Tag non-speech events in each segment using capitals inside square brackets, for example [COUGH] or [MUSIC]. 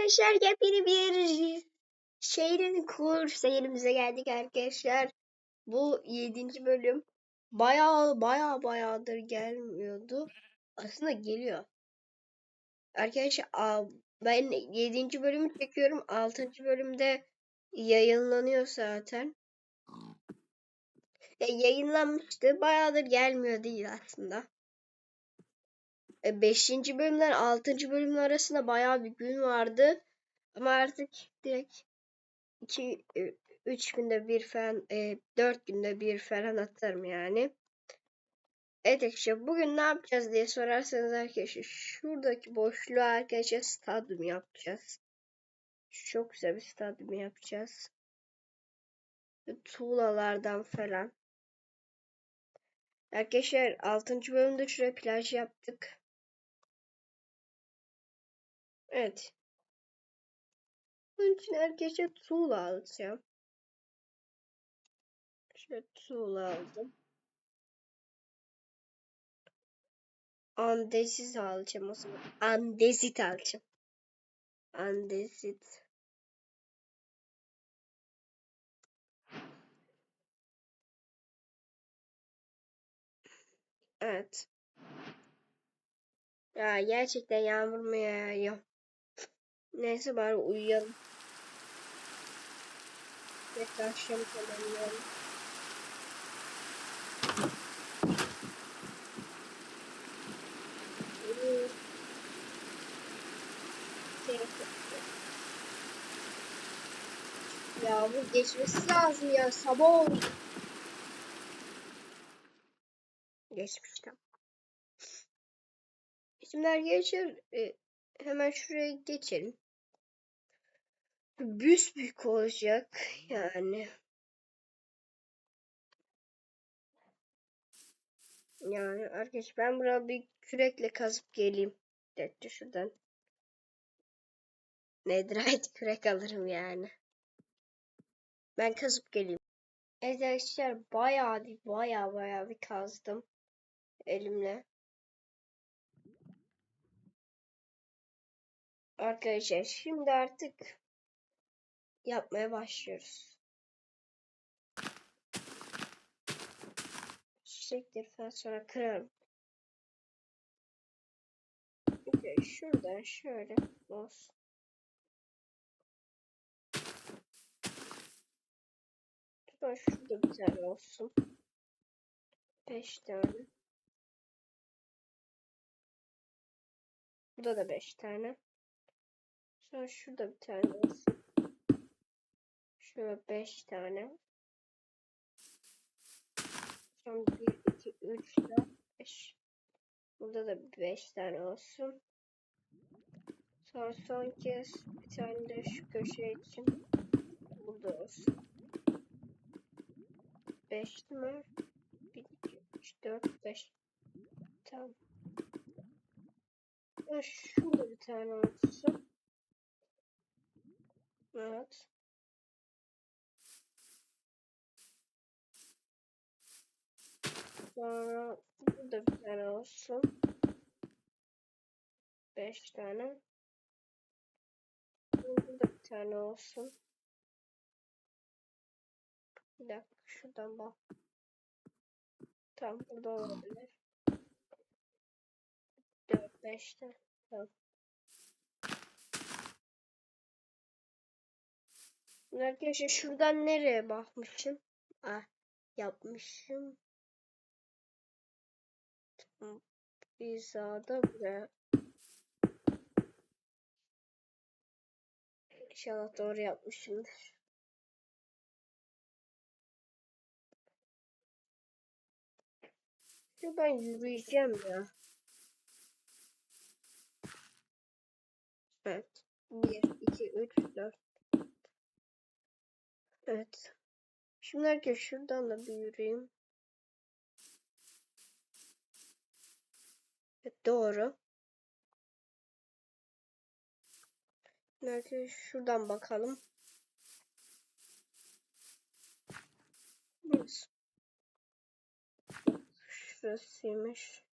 arkadaşlar yepyeni bir şehrin kur seyirimize geldik arkadaşlar. Bu 7. bölüm baya baya bayağıdır gelmiyordu. Aslında geliyor. Arkadaşlar ben 7. bölümü çekiyorum. 6. bölümde yayınlanıyor zaten. Ya, yayınlanmıştı. Bayağıdır gelmiyor değil aslında. 5. bölümden 6. bölümün arasında bayağı bir gün vardı. Ama artık direkt 2 3 günde bir falan 4 günde bir falan atarım yani. Evet arkadaşlar bugün ne yapacağız diye sorarsanız arkadaşlar şuradaki boşluğa arkadaşlar stadyum yapacağız. Çok güzel bir stadyum yapacağız. Tuğlalardan falan. Arkadaşlar 6. bölümde şuraya plaj yaptık. Evet. Bunun için arkadaşlar tuğla alacağım. Şöyle tuğla aldım. Andezit alacağım o zaman. Andezit alacağım. Andezit. Evet. Ya gerçekten yağmur mu yağıyor? Neyse bari uyuyalım. Tekrar akşam tamamlayalım. Yağmur geçmesi lazım ya sabah oldu. Geçmiş tamam. Şimdi arkadaşlar e, hemen şuraya geçelim. Büyük olacak yani. Yani arkadaş ben buraya bir kürekle kazıp geleyim. Bekle şuradan. Netherite [LAUGHS] kürek alırım yani. Ben kazıp geleyim. Evet arkadaşlar bayağı bir bayağı bayağı bir kazdım. Elimle. Arkadaşlar şimdi artık yapmaya başlıyoruz. Çiçekleri falan sonra kırarım. Okay, şuradan şöyle olsun. Şuradan şurada bir tane olsun. Beş tane. Burada da beş tane. Sonra şurada bir tane olsun. Şöyle beş tane. Son 1, 2, 3, 4, 5. Burada da 5 tane olsun. Sonra son kez bir tane de şu köşe için burada olsun. 5 mi? 1, 2, 3, 4, 5. Tamam. Şurada bir tane olsun. Evet. Sonra burada bir tane olsun. Beş tane. Burada bir tane olsun. Bir dakika şuradan bak. Tamam burada olabilir. Dört beş tane. Tamam. Arkadaşlar şuradan nereye bakmışım? Ah yapmışım. Hizada buraya. İnşallah doğru yapmışımdır. Ya ben yürüyeceğim ya. Evet. 1, 2, 3, 4. Evet. Şimdi herkes şuradan da bir yürüyeyim. Evet, doğru. Belki şuradan bakalım. Burası. Şurasıymış.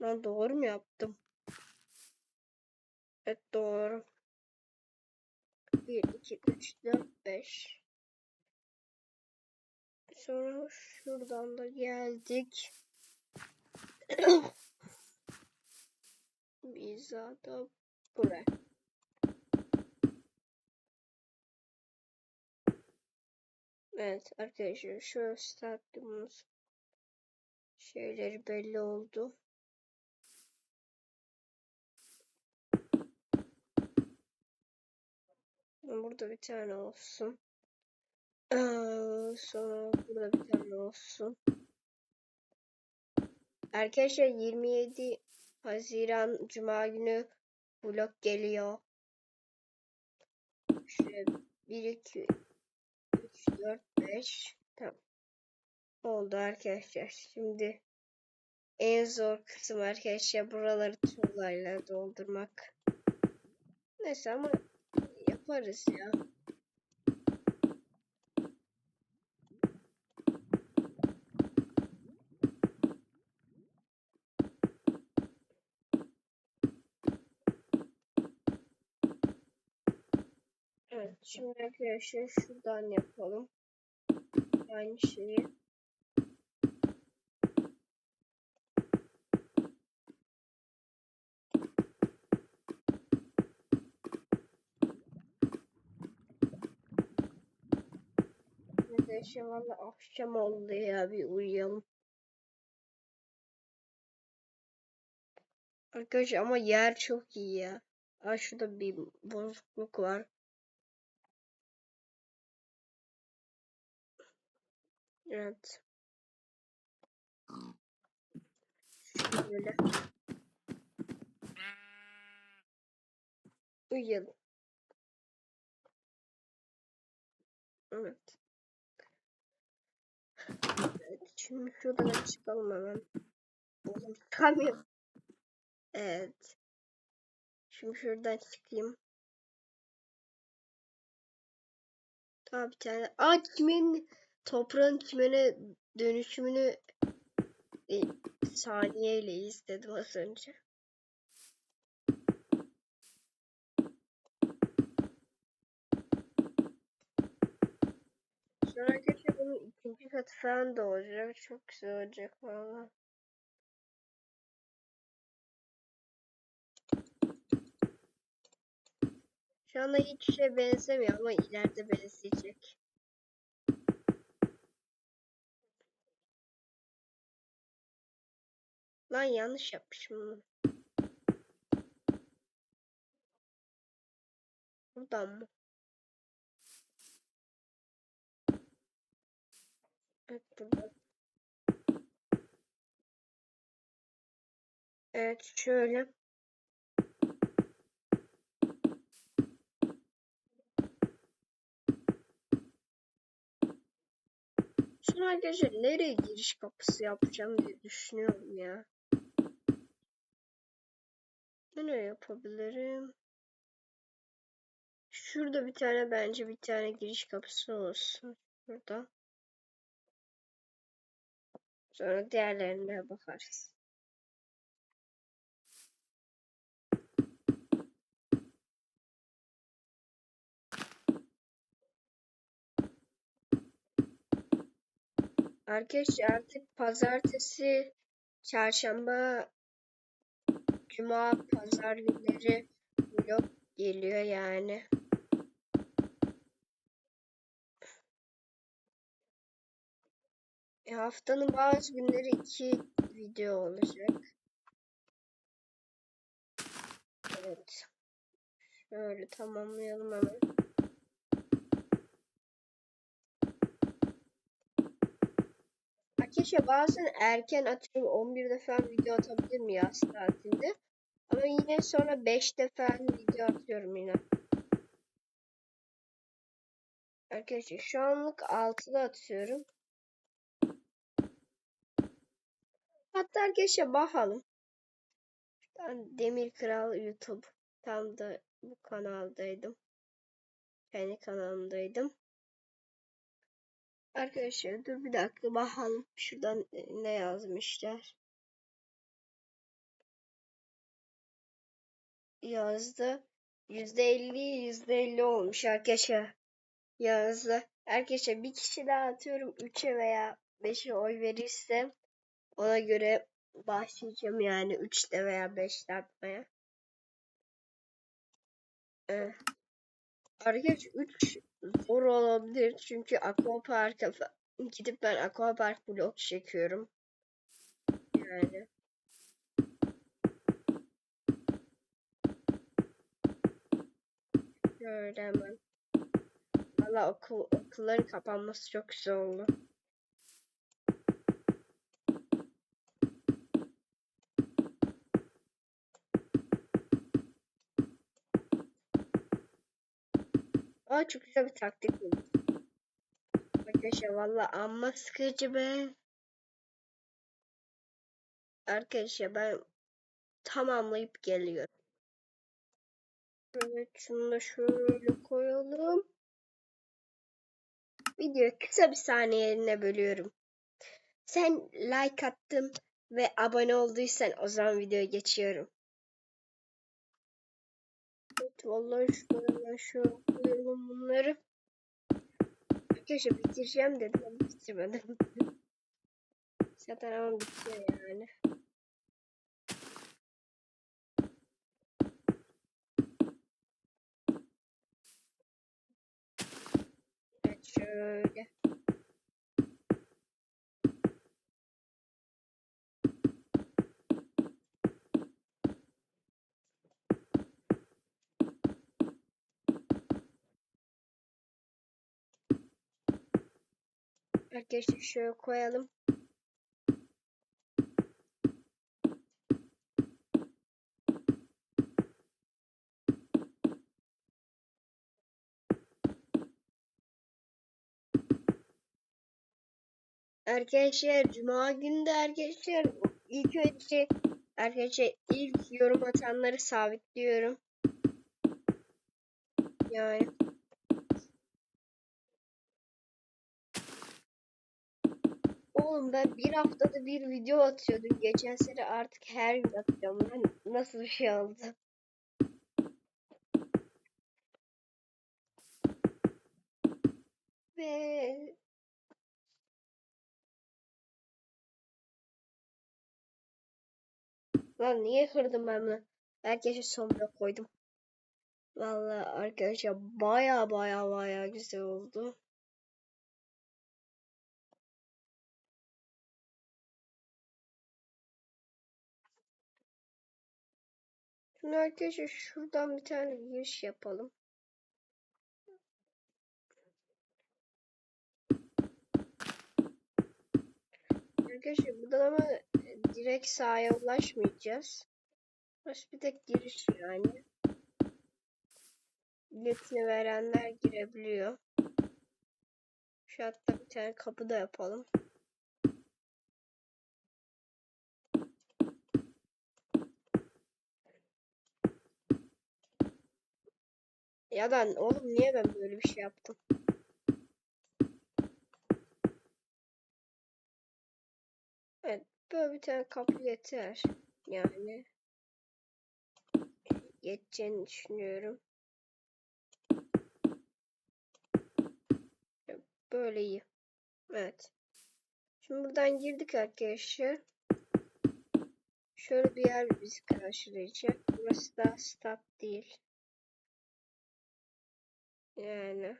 Ben doğru mu yaptım? Evet doğru. 1, 2, 3, 4, 5. Sonra şuradan da geldik. [COUGHS] Biza da buraya. Evet arkadaşlar şu stadyumumuz şeyleri belli oldu. Burada bir tane olsun. Sonra burada bir tane olsun. Arkadaşlar 27 Haziran Cuma günü vlog geliyor. Şöyle 1, 2, 3, 4, 5. Tamam. Oldu arkadaşlar. Şimdi en zor kısım arkadaşlar buraları tuğlayla doldurmak. Neyse ama yaparız ya. Evet, şimdi arkadaşlar şuradan yapalım. Aynı şeyi. Arkadaşlar valla akşam oldu ya bir uyuyalım. Arkadaşlar ama yer çok iyi ya. Aa şurada bir bozukluk var. Evet. Şöyle. Uyuyalım. Evet. Evet. Şimdi şuradan çıkalım hemen. Oğlum çıkamıyorum. Evet. Şimdi şuradan çıkayım. Daha bir tane. Aa kimin toprağın kimene dönüşümünü e, saniyeyle izledim az önce. Sonra arkadaşlar bunun ikinci falan da olacak. Çok güzel olacak valla. Şu anda hiç şey benzemiyor ama ileride benzeyecek. Lan yanlış yapmışım bunu. Buradan mı? Buradan. Evet şöyle. Şimdi arkadaşlar nereye giriş kapısı yapacağım diye düşünüyorum ya. Nereye yapabilirim? Şurada bir tane bence bir tane giriş kapısı olsun. Burada. Sonra diğerlerine bakarız. Arkadaşlar artık pazartesi, çarşamba, cuma, pazar günleri vlog geliyor yani. E, haftanın bazı günleri iki video olacak. Evet. Şöyle tamamlayalım hemen. Arkadaşlar bazen erken atıyorum 11'de falan video atabilirim yaz tatilinde. Ama yine sonra 5'te falan video atıyorum yine. Arkadaşlar şu anlık 6'da atıyorum. Arkadaşlar bakalım. Demir Kral YouTube. Tam da bu kanaldaydım. Kendi kanalımdaydım. Arkadaşlar dur bir dakika bakalım. Şuradan ne yazmışlar. yazdı. %50 %50 olmuş arkadaşlar. Yazdı. Arkadaşlar bir kişi daha atıyorum 3'e veya 5'e oy verirse ona göre başlayacağım yani 3'te veya 5'te atmaya. Evet. Arkadaşlar 3 zor olabilir çünkü aquapark'a gidip ben aquapark vlog çekiyorum. Yani. Şöyle hemen. Valla okul, okulların kapanması çok güzel oldu. Aa çok güzel bir taktik buldum. Arkadaşlar valla amma sıkıcı be. Arkadaşlar ben tamamlayıp geliyorum. Evet şunu da şöyle koyalım. Videoyu kısa bir saniyeliğine bölüyorum. Sen like attın ve abone olduysan o zaman videoya geçiyorum. Vallahi şöyle şöyle koyalım bunları. Arkadaşlar bitireceğim dedim ama bitirmedim. [LAUGHS] Zaten ama bitiyor yani. Evet şöyle. Arkadaşlar şöyle koyalım. Arkadaşlar Cuma günü de arkadaşlar ilk önce arkadaşlar ilk yorum atanları sabitliyorum. Yani Oğlum ben bir haftada bir video atıyordum. Geçen sene artık her gün atıyorum. Ben nasıl bir şey oldu? Ve Lan niye kırdım ben bunu? Herkese sonuna koydum. Vallahi arkadaşlar baya baya baya güzel oldu. Şimdi arkadaşlar şuradan bir tane giriş yapalım. Arkadaşlar buradan ama direkt sahaya ulaşmayacağız. Burası bir tek giriş yani. Biletini verenler girebiliyor. Şu hatta bir tane kapı da yapalım. Ya da oğlum niye ben böyle bir şey yaptım? Evet böyle bir tane kapı yeter. Yani yeteceğini düşünüyorum. Böyle iyi. Evet. Şimdi buradan girdik arkadaşlar. Şöyle bir yer bizi karşılayacak. Burası da stat değil. Yani.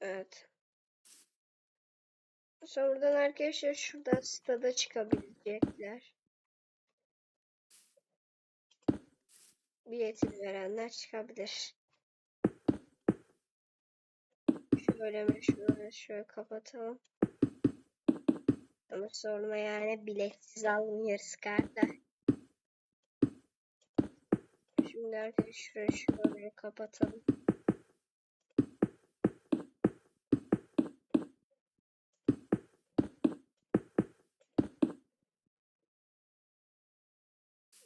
Evet. Sonradan arkadaşlar şuradan stada çıkabilecekler. Biletini verenler çıkabilir. Şöyle mi şöyle kapatalım. Ama sonra yani biletsiz almıyoruz karda. Şimdi arkadaşlar şurayı şöyle kapatalım.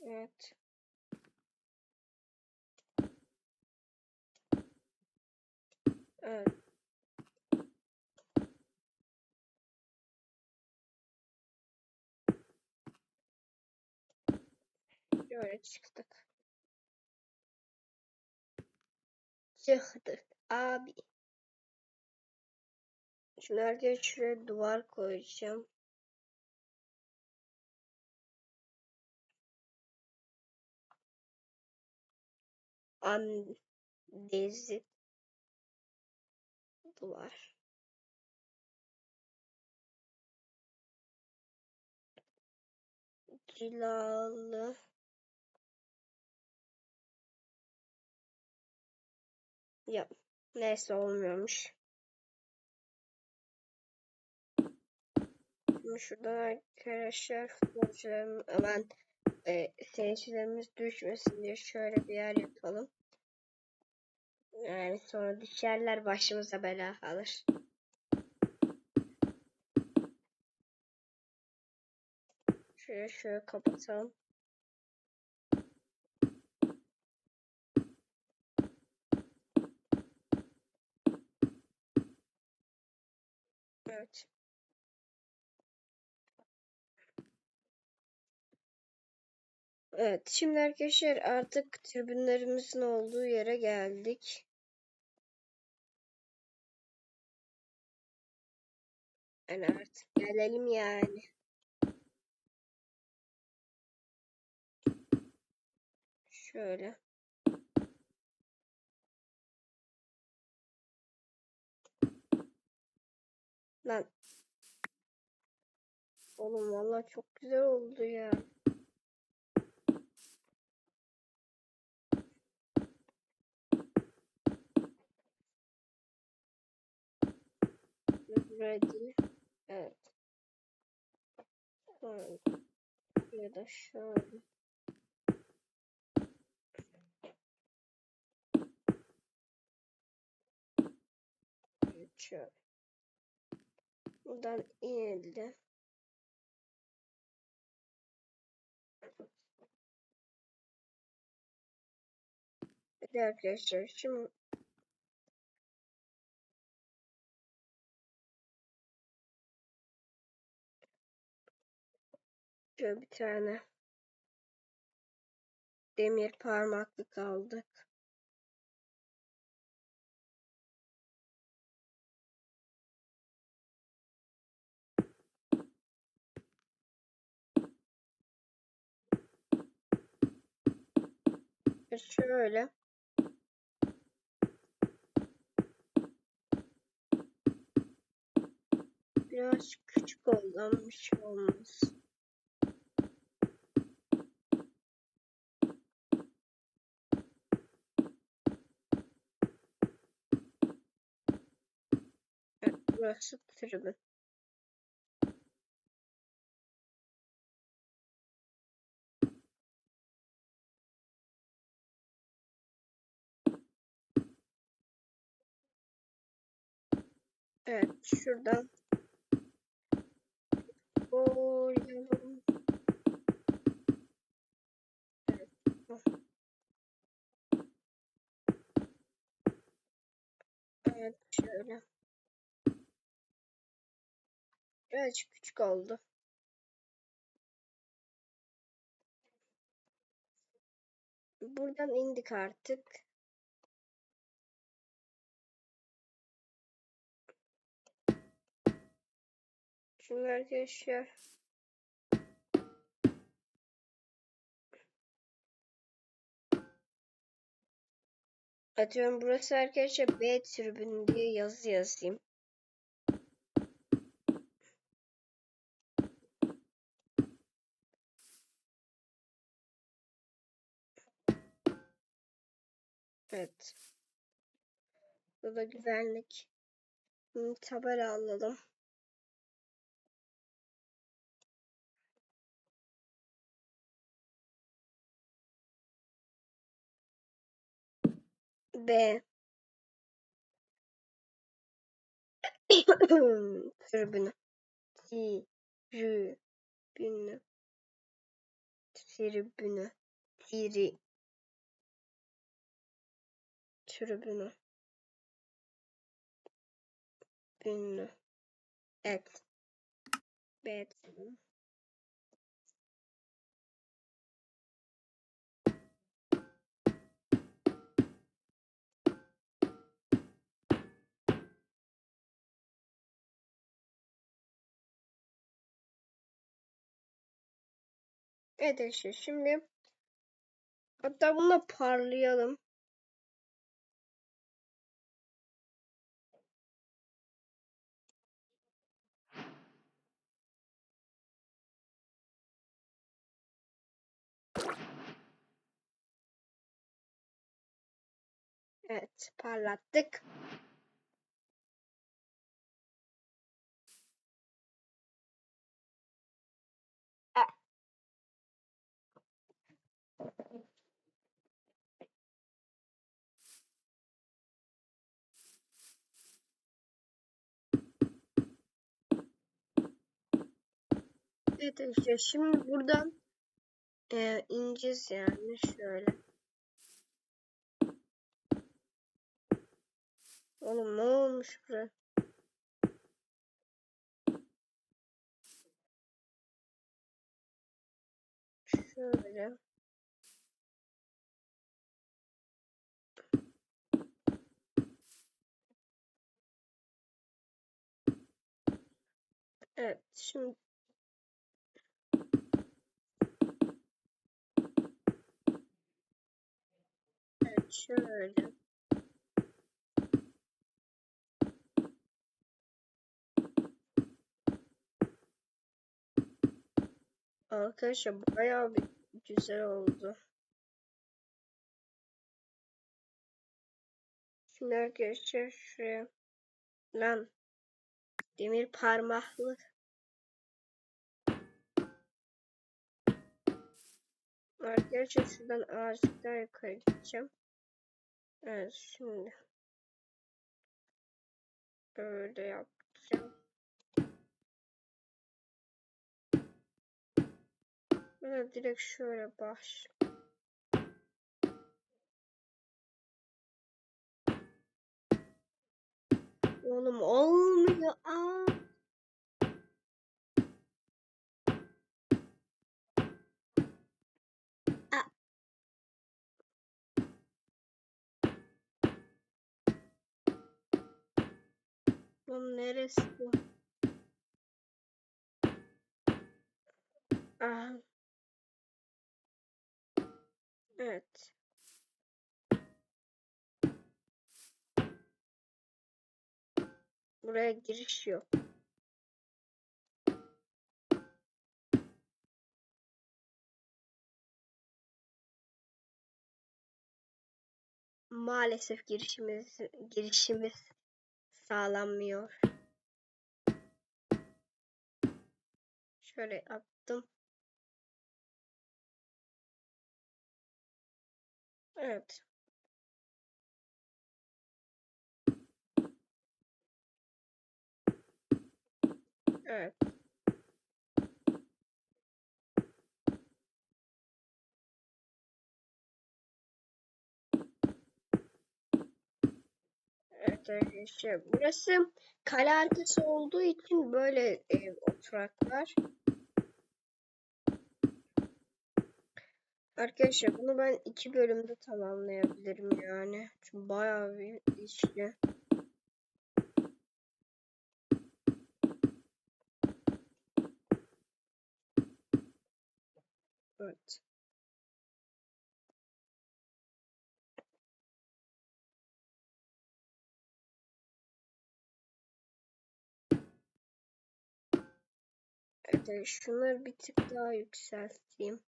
Evet. Evet. Şöyle çıktık. Çıktık abi. Şimdi herkes şuraya duvar koyacağım. Andezi duvar. Cilalı. Ya neyse olmuyormuş. Şimdi şuradan arkadaşlar futbolcularım hemen e, seyircilerimiz düşmesin diye şöyle bir yer yapalım. Yani sonra düşerler başımıza bela alır. Şöyle şöyle kapatalım. Evet. Evet, şimdi arkadaşlar artık tribünlerimizin olduğu yere geldik. Yani artık gelelim yani. Şöyle. Lan. Oğlum vallahi çok güzel oldu ya. Ready. Evet. Sonra ya da şöyle. Şöyle. Buradan inelim. Bir arkadaşlar şimdi şöyle bir tane demir parmaklık aldık. Şöyle biraz küçük oldu ama bir şey olmaz. Evet, burası tribün. Evet, şuradan boyayalım. Evet. Evet, şöyle. Biraz küçük oldu. Buradan indik artık. Şimdi arkadaşlar atıyorum burası arkadaşlar B tribünü diye yazı yazayım. Evet. Bu da güvenlik. Şimdi alalım. B. [COUGHS] Tribünü. Tribünü. Tribünü. Tri tribünü. Ünlü. Et. Bet. Evet arkadaşlar şimdi hatta bununla parlayalım. Evet parlattık. Evet arkadaşlar şimdi buradan e, ineceğiz yani şöyle. Oğlum ne olmuş buraya? Şöyle. Evet şimdi Evet şöyle. Arkadaşlar bayağı bir güzel oldu. Şimdi arkadaşlar şuraya lan demir parmaklı Arkadaşlar şuradan azıcık daha yukarı gideceğim. Evet şimdi böyle yapacağım. Böyle direkt şöyle baş. Oğlum olmuyor. Aa. Oğlum neresi bu? Aa. Evet. Buraya giriş yok. Maalesef girişimiz girişimiz sağlanmıyor. Şöyle attım. Evet. Evet. Evet arkadaşlar burası kale arkası olduğu için böyle e, oturaklar. Arkadaşlar bunu ben iki bölümde tamamlayabilirim yani. Çünkü bayağı bir işli. Evet. Evet, şunları bir tık daha yükselteyim.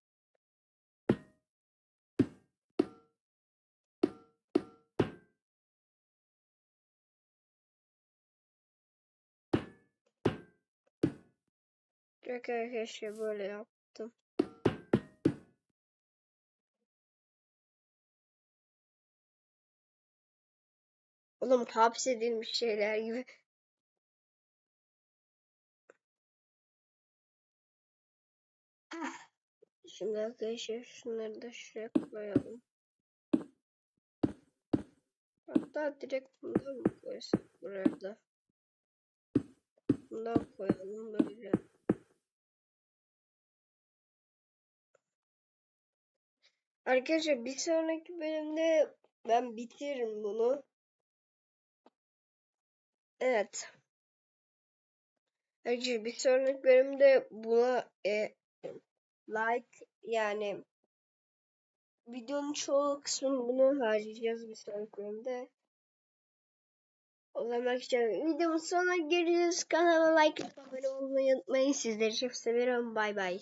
Direkt arkadaşlar böyle yaptım. Oğlum hapsedilmiş şeyler gibi. Şimdi arkadaşlar şunları da şuraya koyalım. Hatta direkt bundan mı koysak buraya da? Koyalım böyle. Arkadaşlar bir sonraki bölümde ben bitiririm bunu. Evet. Arkadaşlar bir sonraki bölümde buna e, like yani videonun çoğu kısmını bunu harcayacağız bir sonraki bölümde. O zaman arkadaşlar videomuz sonuna geliyoruz. Kanala like abone olmayı unutmayın. Sizleri çok seviyorum. Bay bay.